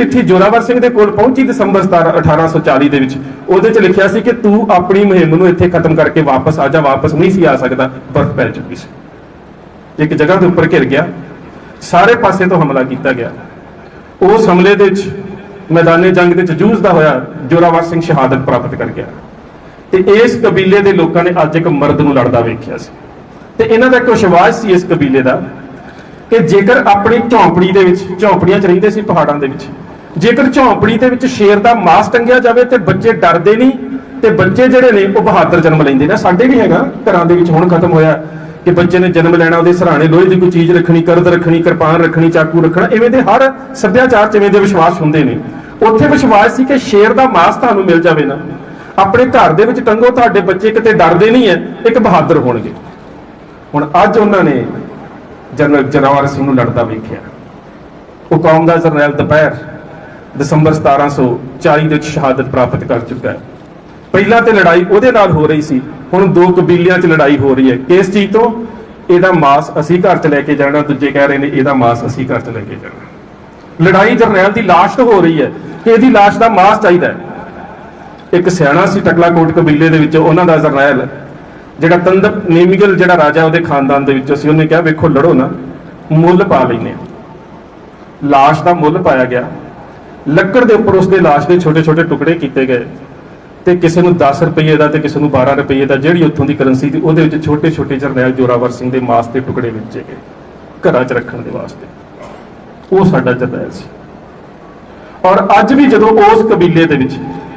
ਚਿੱਠੀ ਜੋਰਾਵਰ ਸਿੰਘ ਦੇ ਕੋਲ ਪਹੁੰਚੀ ਦਸੰਬਰ 17 1840 ਦੇ ਵਿੱਚ। ਉਹਦੇ 'ਚ ਲਿਖਿਆ ਸੀ ਕਿ ਤੂੰ ਆਪਣੀ ਮੁਹਿੰਮ ਨੂੰ ਇੱਥੇ ਖਤਮ ਕਰਕੇ ਵਾਪਸ ਆ ਜਾ, ਵਾਪਸ ਨਹੀਂ ਸੀ ਆ ਸਕਦਾ, ਬਰਫ਼ ਪੈ ਚੁੱਕੀ ਸੀ। ਇੱਕ ਜਗ੍ਹਾ ਦੇ ਉੱਪਰ ਘਿਰ ਗਿਆ। ਸਾਰੇ ਪਾਸੇ ਤੋਂ ਹਮਲਾ ਕੀਤਾ ਗਿਆ। ਉਸ ਹਮਲੇ ਦੇ ਵਿੱਚ ਮੈਦਾਨੇ ਜੰਗ ਦੇ ਵਿੱਚ ਜੂਝਦਾ ਹੋਇਆ ਜੋਰਾਵਰ ਸਿੰਘ ਸ਼ਹਾਦਤ ਪ੍ਰਾਪਤ ਕਰ ਗਿਆ। ਤੇ ਇਸ ਕਬੀਲੇ ਦੇ ਲੋਕਾਂ ਨੇ ਅੱਜ ਇੱਕ ਮਰਦ ਨੂੰ ਲੜਦਾ ਵੇਖਿਆ ਸੀ। ਤੇ ਇਹਨਾਂ ਦਾ ਇੱਕ ਵਿਸ਼ਵਾਸ ਸੀ ਇਸ ਕਬੀਲੇ ਦਾ ਕਿ ਜੇਕਰ ਆਪਣੀ ਝੌਂਪੜੀ ਦੇ ਵਿੱਚ, ਝੌਂਪੜੀਆਂ 'ਚ ਰਹਿੰਦੇ ਸੀ ਪਹਾੜਾਂ ਦੇ ਵਿੱਚ ਜੇਕਰ ਝੌਂਪੜੀ ਦੇ ਵਿੱਚ ਸ਼ੇਰ ਦਾ ਮਾਸ ਟੰਗਿਆ ਜਾਵੇ ਤੇ ਬੱਚੇ ਡਰਦੇ ਨਹੀਂ, ਤੇ ਬੱਚੇ ਜਿਹੜੇ ਨੇ ਉਹ ਬਹਾਦਰ ਜਨਮ ਲੈਂਦੇ ਨੇ। ਸਾਡੇ ਵੀ ਹੈਗਾ, ਘਰਾਂ ਦੇ ਵਿੱਚ ਹੁਣ ਖਤਮ ਹੋਇਆ ਕਿ ਬੱਚੇ ਨੇ ਜਨਮ ਲੈਣਾ, ਉਹਦੇ ਸਰਾਣੇ ਲੋਹੇ ਦੀ ਕੋਈ ਚੀਜ਼ ਰੱਖਣੀ, ਕਰਦ ਰੱਖਣੀ, ਕਿਰਪਾਨ ਰੱਖਣੀ, ਚਾਕੂ ਰੱਖਣਾ ਐਵੇਂ ਦੇ ਹਰ ਸੱਭਿਆਚਾਰ 'ਚ ਐਵੇਂ ਦੇ ਵਿਸ਼ਵਾਸ ਹੁੰਦੇ ਨੇ। ਉੱਥੇ ਵਿਸ਼ਵਾਸ ਸੀ ਕਿ ਸ਼ੇਰ ਦਾ ਮਾਸ ਤੁਹਾਨੂੰ ਮਿਲ ਜਾਵੇ ਨਾ। ਆਪਣੇ ਘਰ ਦੇ ਵਿੱਚ ਟੰਗੋ, ਤੁਹਾਡੇ ਬੱਚੇ ਕਿਤੇ ਡਰਦੇ ਨਹੀਂ ਐ, ਇੱਕ ਬਹਾਦਰ ਹੋਣਗੇ। ਹੁਣ ਅੱਜ ਉਹਨਾਂ ਨੇ ਜਨਰਲ ਜਰਾਵਰ ਸਿੰਘ ਨੂੰ ਲੜਦਾ ਵੇਖਿਆ। ਉਹ ਕੌਮ ਦਾ ਜਰਨੈਲ ਦੁਪਹਿਰ ਦਸੰਬਰ 1740 ਦੇ ਵਿੱਚ ਸ਼ਹਾਦਤ ਪ੍ਰਾਪਤ ਕਰ ਚੁੱਕਾ ਹੈ। ਪਹਿਲਾਂ ਤੇ ਲੜਾਈ ਉਹਦੇ ਨਾਲ ਹੋ ਰਹੀ ਸੀ, ਹੁਣ ਦੋ ਕਬੀਲਿਆਂ 'ਚ ਲੜਾਈ ਹੋ ਰਹੀ ਹੈ। ਕਿਸ ਚੀਜ਼ ਤੋਂ? ਇਹਦਾ ਮਾਸ ਅਸੀਂ ਘਰ 'ਚ ਲੈ ਕੇ ਜਾਣਾ, ਦੂਜੇ ਕਹਿ ਰਹੇ ਨੇ ਇਹਦਾ ਮਾਸ ਅਸੀਂ ਘਰ 'ਚ ਲੈ ਕੇ ਜਾਣਾ। ਲੜਾਈ ਜਰਨੈਲ ਦੀ ਲਾਸ਼ ਤੋਂ ਹੋ ਰਹੀ ਹੈ ਕਿ ਇਹਦੀ ਲਾਸ਼ ਦਾ ਮਾਸ ਚਾਹੀਦਾ ਹੈ। ਇੱਕ ਸਿਆਣਾ ਸੀ ਟਕਲਾਕੋਟ ਕਬੀਲੇ ਦੇ ਵਿੱਚ, ਉਹਨਾਂ ਦਾ ਜਰਨੈਲ, ਜਿਹੜਾ ਤੰਦਪ ਨੇਮੀਗਲ ਜਿਹੜਾ ਰਾਜਾ ਉਹਦੇ ਖਾਨਦਾਨ ਦੇ ਵਿੱਚੋਂ ਸੀ ਉਹਨੇ ਕਿਹਾ, ਵੇਖੋ, ਲੜੋ ਨਾ, ਮੁੱਲ ਪਾ ਲੈਨੇ ਲਾਸ਼ ਦਾ ਮੁੱਲ ਪਾਇਆ ਗਿਆ। ਲੱਕੜ ਦੇ ਉੱਪਰ ਉਸਦੇ ਲਾਸ਼ ਦੇ ਛੋਟੇ ਛੋਟੇ ਟੁਕੜੇ ਕੀਤੇ ਗਏ ਤੇ ਕਿਸੇ ਨੂੰ 10 ਰੁਪਏ ਦਾ ਤੇ ਕਿਸੇ ਨੂੰ 12 ਰੁਪਏ ਦਾ ਜਿਹੜੀ ਉੱਥੋਂ ਦੀ ਕਰੰਸੀ ਸੀ, ਉਹਦੇ ਵਿੱਚ ਛੋਟੇ ਛੋਟੇ ਜਰਨੈਲ ਜੋਰਾਵਰ ਸਿੰਘ ਦੇ ਮਾਸ ਦੇ ਟੁਕੜੇ ਵੇਚੇ ਗਏ ਘਰਾਂ 'ਚ ਰੱਖਣ ਦੇ ਵਾਸਤੇ। ਉਹ ਸਾਡਾ ਜਰਨੈਲ ਸੀ। ਔਰ ਅੱਜ ਵੀ ਜਦੋਂ ਉਸ ਕਬੀਲੇ ਦੇ ਵਿੱਚ,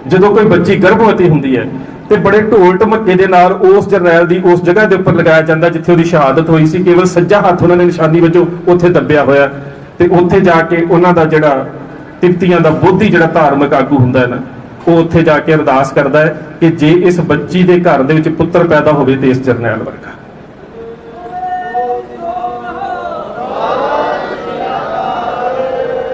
ਜਦੋਂ ਕੋਈ ਬੱਚੀ ਗਰਭਵਤੀ ਹੁੰਦੀ ਹੈ, ਤੇ ਬੜੇ ਢੋਲ ਢਮੱਕੇ ਦੇ ਨਾਲ ਉਸ ਜਰਨੈਲ ਦੀ ਉਸ ਜਗ੍ਹਾ ਦੇ ਉੱਪਰ ਲਗਾਇਆ ਜਾਂਦਾ ਜਿੱਥੇ ਉਹਦੀ ਸ਼ਹਾਦਤ ਹੋਈ ਸੀ, ਕੇਵਲ ਸੱਜਾ ਹੱਥ ਉਹਨਾਂ ਨੇ ਨਿਸ਼ਾਨੀ ਵਜੋਂ ਉੱਥੇ ਦੱਬਿਆ ਹੋਇਆ ਤੇ ਉੱਥੇ ਜਾ ਕੇ ਉਹਨਾਂ ਦਾ ਜਿਹੜਾ ਤਿਪਤੀਆਂ ਦਾ ਬੋਧੀ ਜਿਹੜਾ ਧਾਰਮਿਕ ਆਗੂ ਹੁੰਦਾ ਹੈ ਨਾ, ਉਹ ਉੱਥੇ ਜਾ ਕੇ ਅਰਦਾਸ ਕਰਦਾ ਹੈ ਕਿ ਜੇ ਇਸ ਬੱਚੀ ਦੇ ਘਰ ਦੇ ਵਿੱਚ ਪੁੱਤਰ ਪੈਦਾ ਹੋਵੇ ਤੇ ਇਸ ਜਰਨੈਲ ਵਰਗਾ।